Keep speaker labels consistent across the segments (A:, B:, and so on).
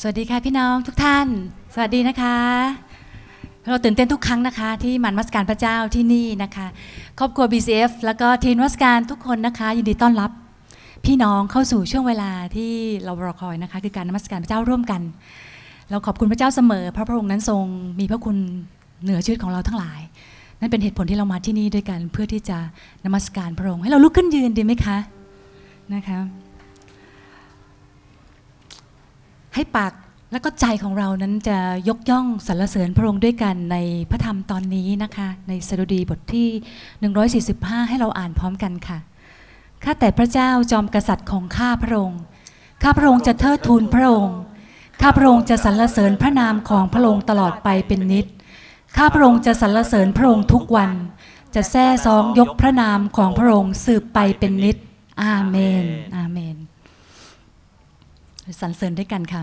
A: สวัสดีค่ะพี่น้องทุกท่าน สวัสดีนะคะ เราตื่นเต้นทุกครั้งนะคะ ที่มันมัสการพระเจ้าที่นี่นะคะ ครอบครัว BCF แล้วก็ทีมวัสการทุกคนนะคะ ยินดีต้อนรับ พี่น้องเข้าสู่ช่วงเวลาที่เรารอคอยนะคะ คือการนมัสการพระเจ้าร่วมกัน เราขอบคุณพระเจ้าเสมอ พระพระองค์นั้นทรงมีพระคุณเหนือชีวิตของเราทั้งหลาย นั่นเป็นเหตุผลที่เรามาที่นี่ด้วยกันเพื่อที่จะนมัสการพระองค์ให้เราลุกขึ้นยืนดีไหมคะนะคะ ให้ปากและก็ใจของเรานั้นจะยกย่องสรรเสริญพระองค์ด้วยกันในพระธรรมตอนนี้นะคะ ในสดุดีบทที่ 145 ให้เราอ่านพร้อมกันค่ะข้าแต่พระเจ้าจอมกษัตริย์ของข้าพระองค์ข้าพระองค์จะเทิดทูนพระองค์ข้าพระองค์จะสรรเสริญพระนามของพระองค์ตลอดไปเป็นนิดข้าพระองค์จะสรรเสริญพระองค์ทุกวัน จะแซ่ซองยกพระนามของพระองค์สืบไปเป็นนิดอาเมนอาเมน สรรเสริญด้วยกันค่ะ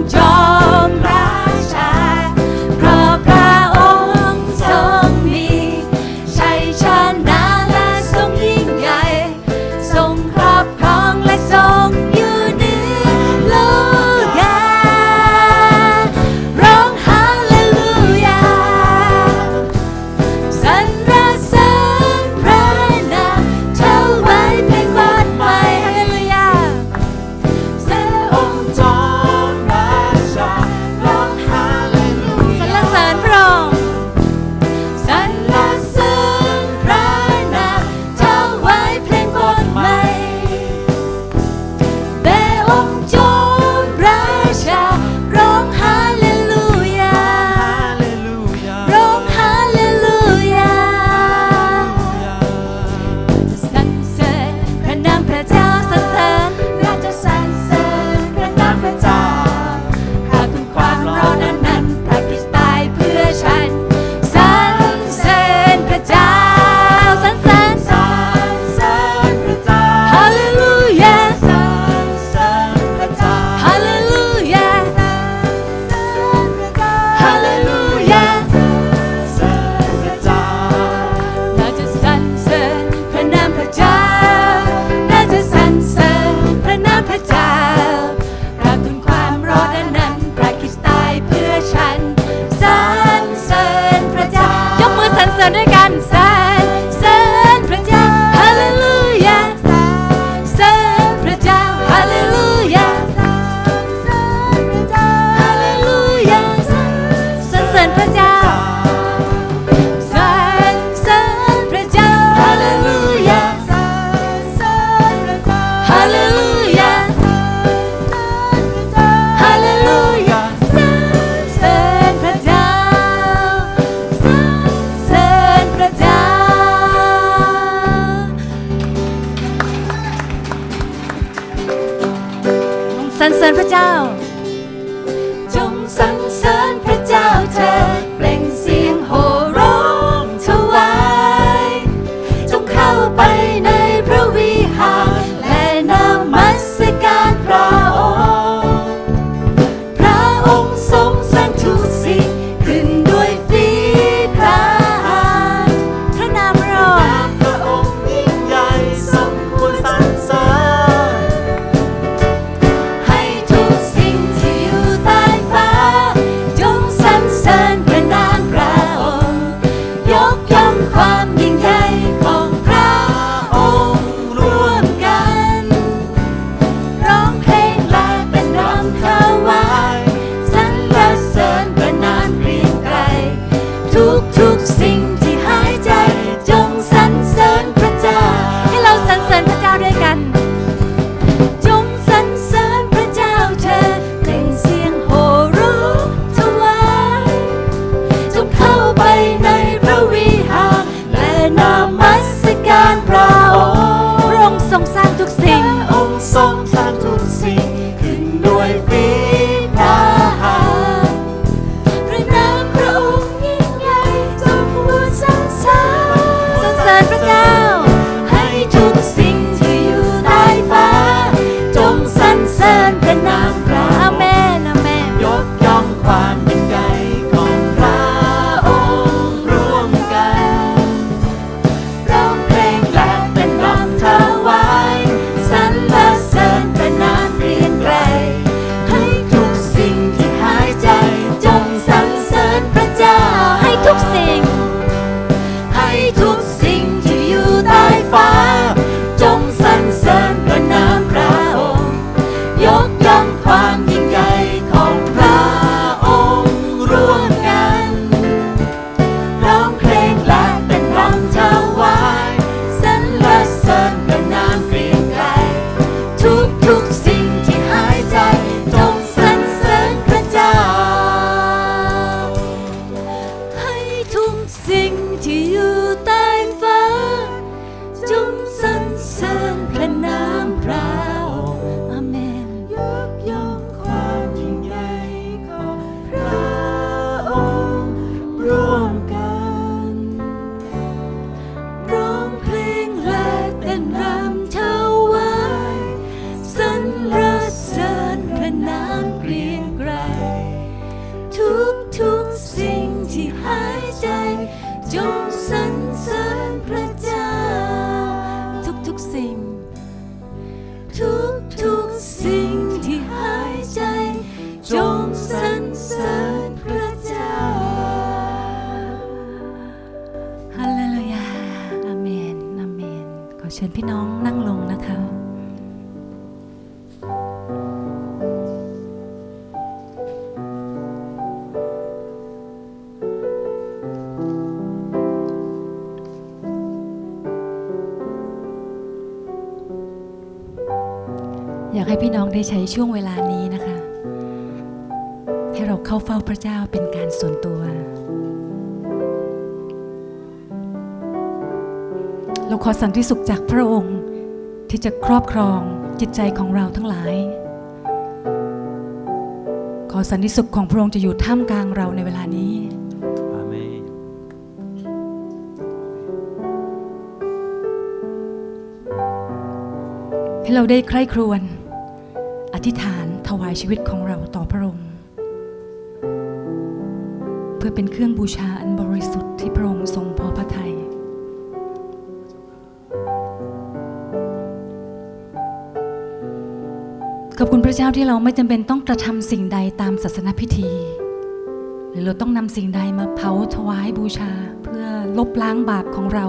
A: John. เชิญพี่น้องนั่งลงนะคะอยาก
B: ให้พี่น้องได้ใช้ช่วงเวลานี้นะคะ ให้เราเข้าเฝ้าพระเจ้าเป็นการส่วนตัว ขอสันติสุขจากพระองค์ ที่จะครอบครองจิตใจของเราทั้งหลาย ขอสันติสุขของพระองค์จะอยู่ท่ามกลางเราในเวลานี้
C: อาเมน
B: ให้เราได้ใคร่ครวญอธิษฐานถวายชีวิตของเราต่อพระองค์ เพื่อเป็นเครื่องบูชาอันบริสุทธิ์ คุณพระเจ้าที่เราไม่จำเป็นต้องกระทำสิ่งใดตามศาสนพิธี หรือเราต้องนำสิ่งใดมาเผาถวายบูชา เพื่อลบล้างบาปของเรา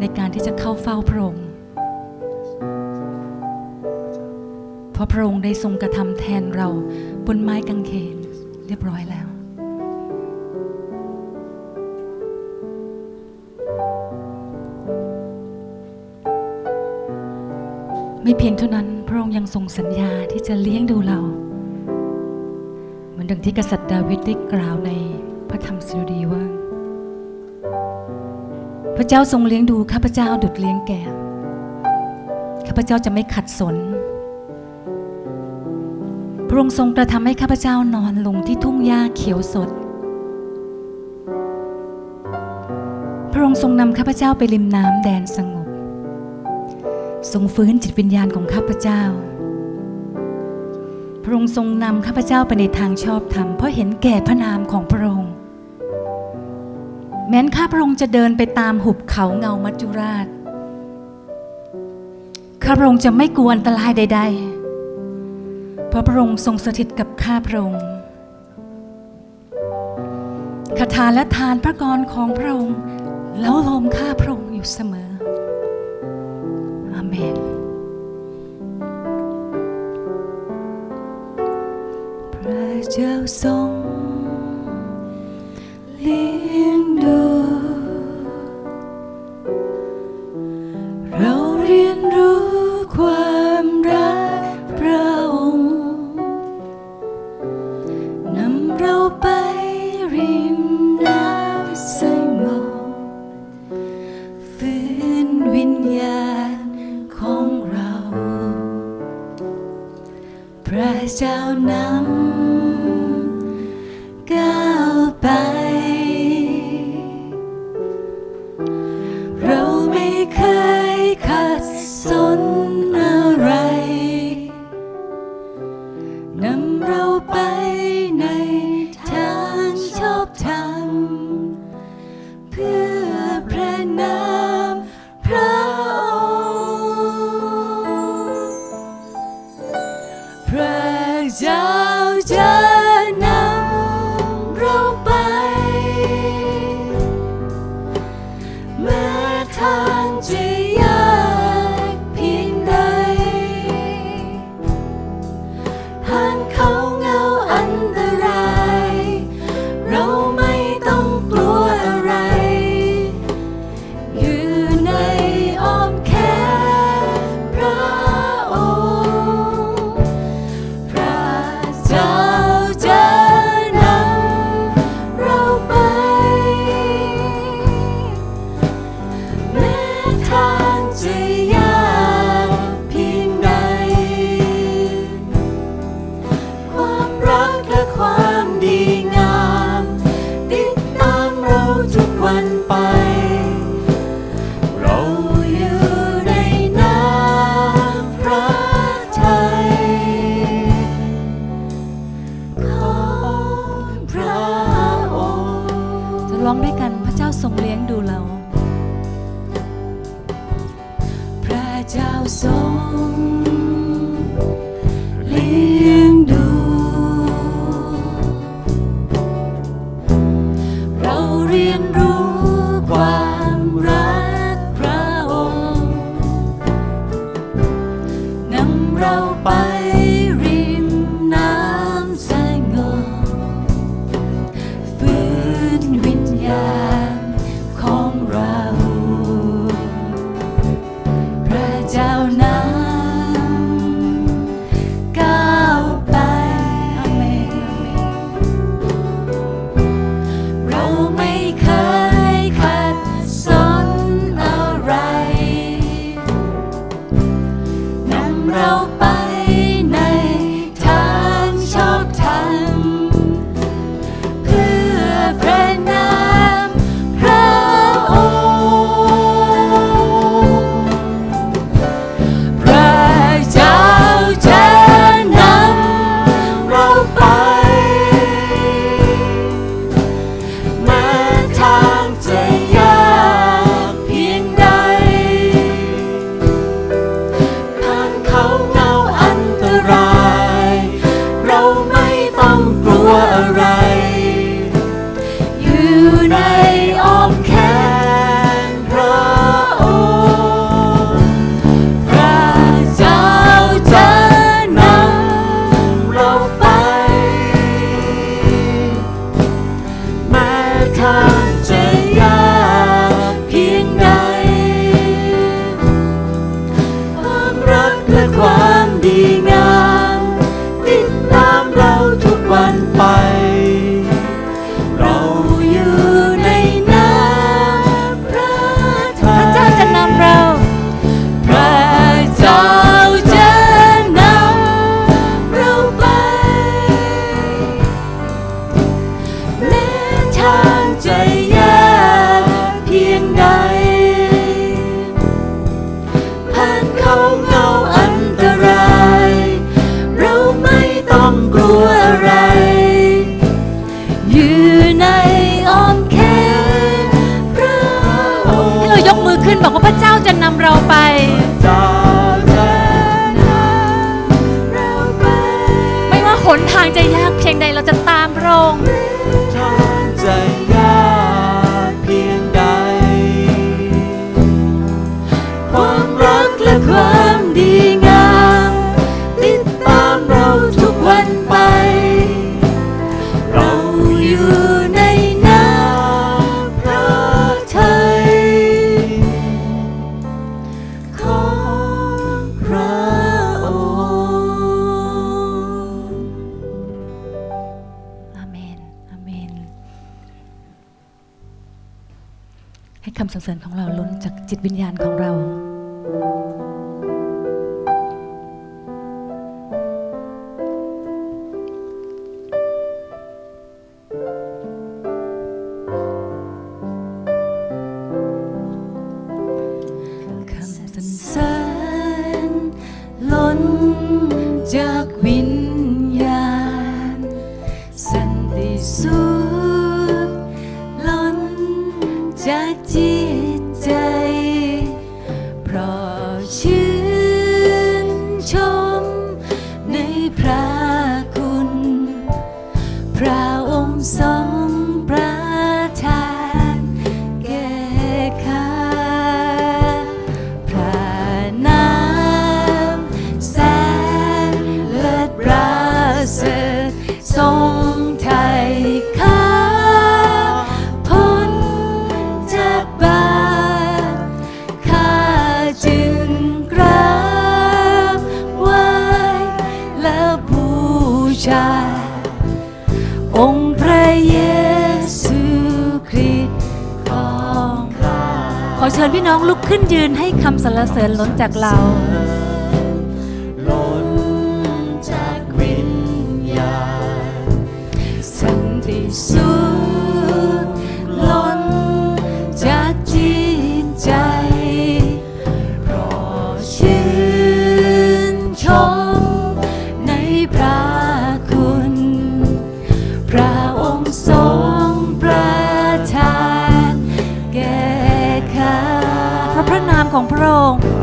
B: ในการที่จะเข้าเฝ้าพระองค์เพราะพระองค์ได้ทรงกระทำแทนเราบนไม้กางเขนเรียบร้อยแล้วไม่เพียงเท่านั้น พระองค์ยังทรงสัญญาที่จะเลี้ยงดูเรา เหมือนดังที่กษัตริย์ดาวิดได้กล่าวในพระธรรมสดุดีว่า พระเจ้าทรงเลี้ยงดูข้าพเจ้าดุดเลี้ยงแก่ข้าพเจ้าจะไม่ขัดสน
A: พระองค์ทรงกระทำให้ข้าพเจ้านอนลงที่ทุ่งหญ้าเขียวสด พระองค์ทรงนำข้าพเจ้าไปริมน้ำแดนสงบ ทรงฟื้นจิตวิญญาณของข้าพเจ้า พระองค์ทรงนำข้าพเจ้าไปในทางชอบธรรมเพราะเห็นแก่พระนามของพระองค์ แม้นข้าพระองค์จะเดินไปตามหุบเขาเงามัจจุราช ข้าพระองค์จะไม่กลัวอันตรายใด ๆ เพราะพระองค์ทรงสถิตกับข้าพระองค์คาถาและทานพระกรของพระองค์แล้วลมข้าพระองค์อยู่เสมอ Amen. Praise your song, Lindo. yeah. จิตวิญญาณของเรา ขึ้นยืนให้คำสรรเสริญล้นจากเรา ของพระองค์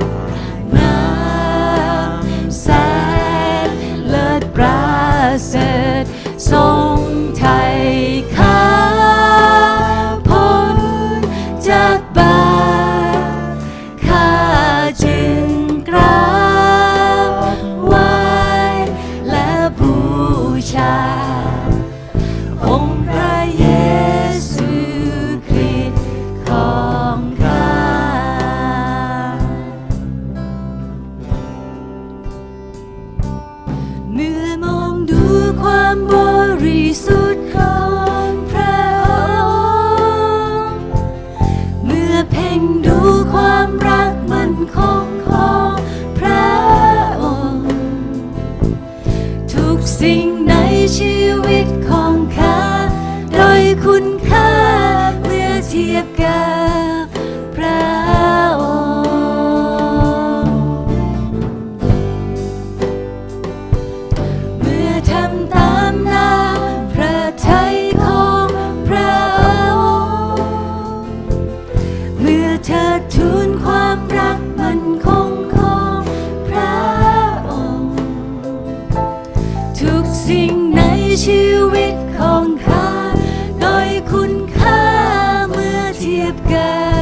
A: it, God.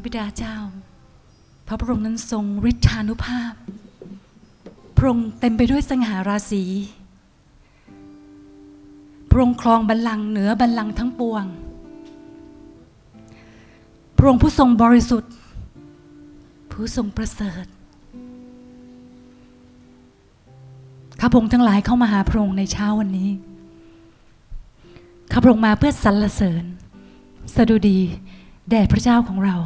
A: ระบิดาเจ้า พระพระองค์
B: นั้นทรงฤทธานุภาพ พระองค์เต็มไปด้วยสง่าราศี พระองค์ครองบัลลังก์เหนือบัลลังก์ทั้งปวง พระองค์ผู้ทรงบริสุทธิ์ ผู้ทรงประเสริฐ ข้าพงค์ทั้งหลายเข้ามาหาพระองค์ในเช้าวันนี้ ข้าพระองค์มาเพื่อสรรเสริญ สดุดีแด่พระเจ้าของเรา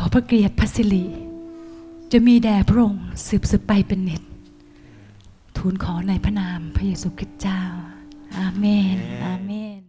B: ขอพระเกียรติพระสิริจะมีแด่พระองค์สืบสืบไปเป็นนิตทูลขอในพระนามพระเยซูคริสต์เจ้า อาเมน อาเมน